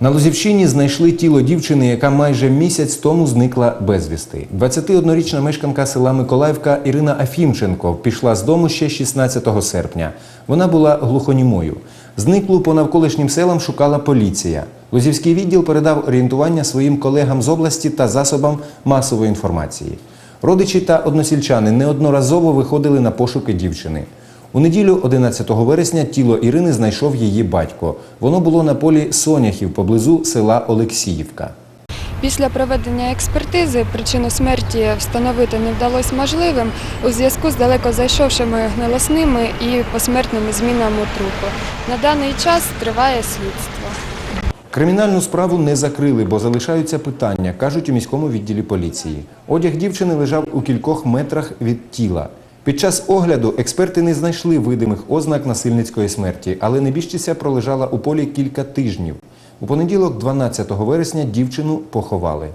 На Лозівщині знайшли тіло дівчини, яка майже місяць тому зникла безвісти. 21-річна мешканка села Миколаївка Ірина Афімченко пішла з дому ще 16 серпня. Вона була глухонімою. Зниклу по навколишнім селам шукала поліція. Лозівський відділ передав орієнтування своїм колегам з області та засобам масової інформації. Родичі та односільчани неодноразово виходили на пошуки дівчини. У неділю 11 вересня тіло Ірини знайшов її батько. Воно було на полі Соняхів поблизу села Олексіївка. Після проведення експертизи причину смерті встановити не вдалося можливим у зв'язку з далеко зайшовшими гнилосними і посмертними змінами трупу. На даний час триває слідство. Кримінальну справу не закрили, бо залишаються питання, кажуть у міському відділі поліції. Одяг дівчини лежав у кількох метрах від тіла. Під час огляду експерти не знайшли видимих ознак насильницької смерті, але небіжчиця пролежала у полі кілька тижнів. У понеділок, 12 вересня, дівчину поховали.